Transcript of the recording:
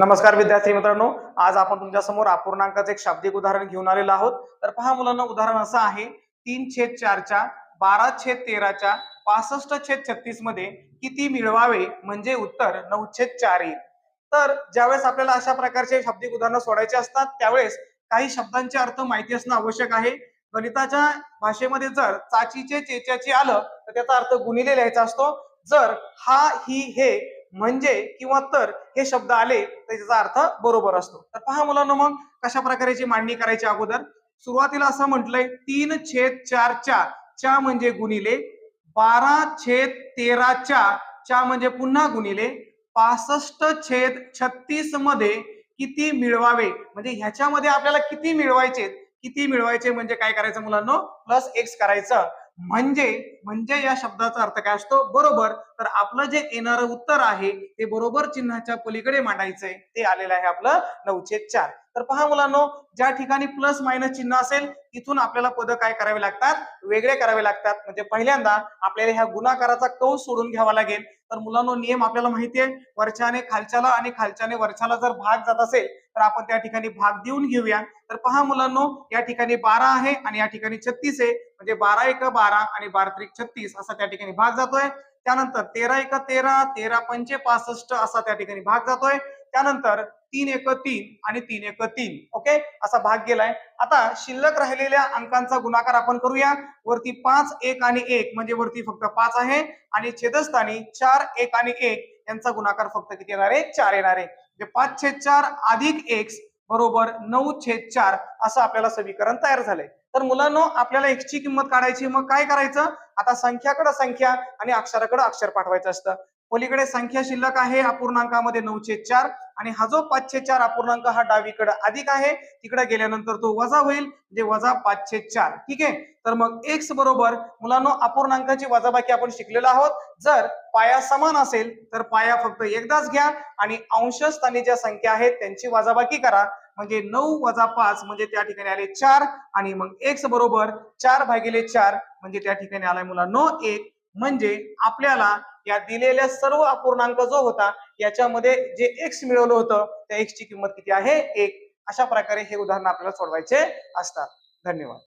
नमस्कार विद्यार्थी मित्रांनो आज आपण तुमच्यासमोर अपूर्णांकाचं एक शाब्दिक उदाहरण घेऊन आलेलो आहोत. तर पहा मुलांना उदाहरण असं आहे तीन छेद चारच्या बारा छेद तेराच्या पासष्ट छेद छत्तीसमध्ये किती मिळवावे? म्हणजे उत्तर नऊ छेद चार येईल. तर ज्यावेळेस आपल्याला अशा प्रकारचे शाब्दिक उदाहरणं सोडायचे असतात त्यावेळेस काही शब्दांचे अर्थ माहिती असणं आवश्यक आहे. गणिताच्या भाषेमध्ये जर चाचीचे चेच्याचे आलं तर त्याचा अर्थ गुणिले लिहायचा असतो. जर हा ही हे म्हणजे किंवा तर हे शब्द आले तर त्याचा अर्थ बरोबर असतो. तर पहा मुलांना मग कशा प्रकारेची मांडणी करायची अगोदर? सुरुवातीला असं म्हटलंय तीन छेद चारच्या च्या म्हणजे गुणिले बारा छेद तेराच्या च्या म्हणजे पुन्हा गुणिले पासष्ट छेद छत्तीसमध्ये किती मिळवावे? म्हणजे ह्याच्यामध्ये आपल्याला किती मिळवायचे? किती मिळवायचे म्हणजे काय करायचं मुलांना? प्लस एक्स करायचं. म्हणजे म्हणजे या शब्दाचा अर्थ काय असतो? बरोबर. तर आपलं जे येणारं उत्तर आहे ते बरोबर चिन्हाच्या पलीकडे मांडायचंय. ते आलेलं आहे आपलं नऊशे चार. तर पहा मुलांनो ज्या ठिकाणी प्लस मायनस चिन्ह असेल तिथून आपल्याला पद काय करावे लागतात? वेगळे करावे लागतात. म्हणजे पहिल्यांदा आपल्याला ह्या गुणाकाराचा कौस सोडून घ्यावा लागेल. तर मुलांनो नियम आपल्याला माहितीये वरच्याने खालच्याला आणि खालच्याने वरच्याला जर भाग जात असेल तर आपण त्या ठिकाणी भाग देऊन घेऊया. तर पहा मुलांनो या ठिकाणी बारा आहे आणि या ठिकाणी छत्तीस आहे. म्हणजे बारा एक बारा आणि बारा त्रिक छत्तीस असा त्या ठिकाणी भाग जातोय. त्यानंतर तेरा एक तेरा तेरा पंचे पासष्ट असा त्या ठिकाणी भाग जातोय. त्यानंतर तीन एक तीन आणि तीन एक तीन. ओके असा भाग गेलाय. आता शिल्लक राहिलेल्या अंकांचा गुणाकार आपण करूया. वरती पाच एक आणि एक म्हणजे वरती फक्त पाच आहे. आणि छेदस्थानी चार एक आणि एक यांचा गुणाकार फक्त किती येणार आहे? चार येणार आहे. म्हणजे पाच छेद चार अधिक एक्स बरोबर नऊ छेद चार असं आपल्याला समीकरण तयार झालंय. तर मुलांनो आपल्याला एक्सची किंमत काढायची मग काय करायचं? आता संख्याकडे संख्या आणि अक्षराकडे अक्षर पाठवायचं असतं. पलीकडे संख्या शिल्लक आहे अपूर्णांकामध्ये नऊशे चार आणि हा जो पाचशे चार अपूर्णांक हा डावीकडे अधिक आहे तिकडे गेल्यानंतर तो वजा होईल म्हणजे वजा पाचशे चार. ठीक आहे? तर मग एक्स बरोबर मुलांनो अपूर्णांकाची वजाबाकी आपण शिकलेलो आहोत. जर पाया समान असेल तर पाया फक्त एकदाच घ्या आणि अंशस्थानी ज्या संख्या आहेत त्यांची वजाबाकी करा. म्हणजे नऊ वजा पाच म्हणजे त्या ठिकाणी आले चार आणि मग एक्स बरोबर चार भागिले चार म्हणजे त्या ठिकाणी आलाय मुलांनो एक. म्हणजे आपल्याला या दिलेल्या सर्व अपूर्णांक जो होता याच्यामध्ये जे एक्स मिळवलं होतं त्या एक्स ची किंमत किती आहे? एक. अशा प्रकारे हे उदाहरण आपल्याला सोडवायचे असतात. धन्यवाद.